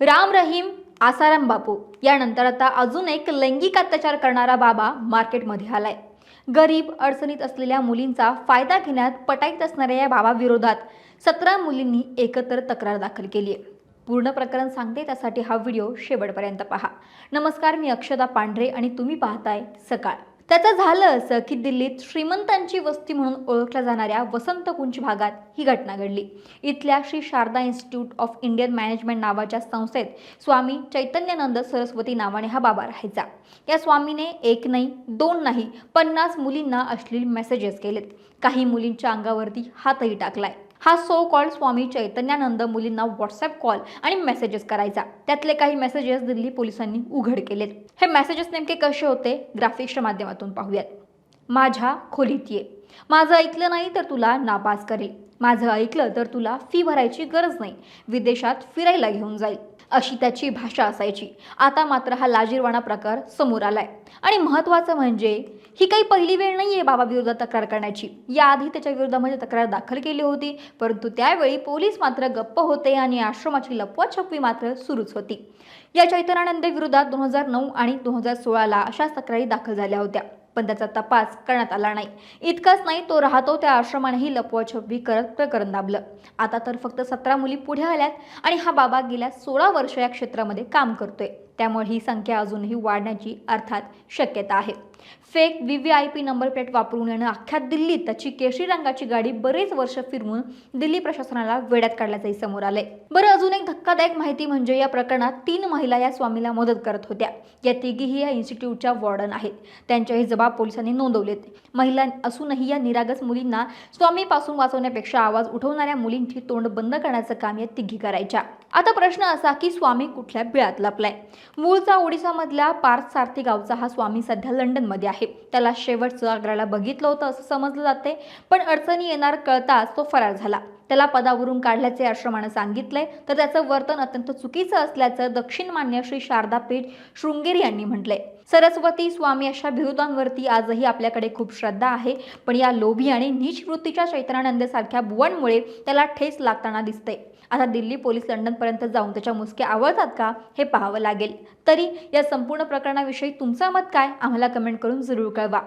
राम रहीम आसाराम बापू. यानंतर आता अजून एक लैंगिक अत्याचार करणारा बाबा मार्केटमध्ये आलाय. गरीब अडचणीत असलेल्या मुलींचा फायदा घेण्यात पटाईत असणाऱ्या या बाबाविरोधात सतरा मुलींनी एकत्र तक्रार दाखल केली आहे. पूर्ण प्रकरण सांगते त्यासाठी हा व्हिडिओ शेवटपर्यंत पहा. नमस्कार मी अक्षदा पांढरे आणि तुम्ही पाहताय सकाळ. त्याचं झालं असं की दिल्लीत श्रीमंतांची वस्ती म्हणून ओळखल्या जाणाऱ्या वसंत कुंज भागात ही घटना घडली. इथल्या Shri Sharada Institute of Indian Management नावाच्या संस्थेत स्वामी चैतन्यानंद सरस्वती नावाने हा बाबा राहायचा. या स्वामीने एक नाही दोन नाही पन्नास मुलींना अश्लील मेसेजेस केलेत. काही मुलींच्या अंगावरती हातही टाकलाय. हा सो कॉल्ड स्वामी चैतन्यानंद मुलींना व्हॉट्सअप कॉल आणि मेसेजेस करायचा. त्यातले काही मेसेजेस दिल्ली पोलिसांनी उघड केलेत. हे मेसेजेस नेमके कसे होते? ग्राफिक्सच्या माध्यमातून पाहूयात. माझ्या खोलीत ये. माझं ऐकलं नाही तर तुला नापास करेल. माझं ऐकलं तर तुला फी भरायची गरज नाही. विदेशात फिरायला घेऊन जाईल. अशी त्याची भाषा असायची. आता मात्र हा लाजीरवाणा प्रकार समोर आलाय. आणि महत्त्वाचं म्हणजे ही काही पहिली वेळ नाही आहे बाबा विरोधात तक्रार करण्याची. याआधी त्याच्या विरोधामध्ये तक्रार दाखल केली होती. परंतु त्यावेळी पोलीस मात्र गप्प होते आणि आश्रमाची लपवाछपवी मात्र सुरूच होती. या चैतन्यानंद विरोधात दोन हजार नऊ आणि दोन हजार सोळाला अशाच तक्रारी दाखल झाल्या होत्या. पण त्याचा तपास करण्यात आला नाही. इतकाच नाही तो राहतो त्या आश्रमानेही लपवाछपवी करत प्रकरण दाबलं. आता तर फक्त सतरा मुली पुढे आल्यात आणि हा बाबा गेल्या सोळा वर्ष या क्षेत्रामध्ये काम करतोय. त्यामुळे ही संख्या अजूनही वाढण्याची अर्थात शक्यता आहे. Fake V V I P number plate वापरून येणं अख्ख्या दिल्लीत त्याची केशरी रंगाची गाडी बरेच वर्ष फिरवून दिल्ली प्रशासनाला वेड्यात काढल्याचंही समोर आलंय. बरं अजून एक धक्कादायक माहिती म्हणजे या प्रकरणात तीन महिला या स्वामीला मदत करत होत्या. या तिघीही या इन्स्टिट्यूटच्या वॉर्डन आहेत. त्यांच्याही जबाब पोलिसांनी नोंदवलेत. महिला असूनही या निरागस मुलींना स्वामीपासून वाचवण्यापेक्षा आवाज उठवणाऱ्या मुलींची तोंड बंद करण्याचं काम या तिघी करायच्या. आता प्रश्न असा की स्वामी कुठल्या बिळात लपलाय? मूळचा ओडिसामधल्या पार्थ सारथी गावचा हा स्वामी सध्या लंडनमध्ये आहे. त्याला शेवटचं आग्र्याला बघितलं होतं असं समजलं जाते पण अडचणी येणार कळताच तो फरार झाला. त्याला पदावरून काढल्याचे आश्रमानं सांगितलंय. तर त्याचं वर्तन अत्यंत चुकीचं असल्याचं दक्षिण मान्य श्री शारदापीठ शृंगेरी यांनी म्हटलंय. सरस्वती स्वामी अशा बिरुदांवरती आजही आपल्याकडे खूप श्रद्धा आहे. पण या लोभी आणि नीच वृत्तीच्या चैतन्यानंदसारख्या बुवांमुळे त्याला ठेस लागताना दिसते आता दिल्ली पोलीस लंडनपर्यंत जाऊन त्याच्या मुसक्या आवळतात का हे पाहावं लागेल. तरी या संपूर्ण प्रकरणाविषयी तुमचं मत काय? आम्हाला कमेंट करून जरूर कळवा.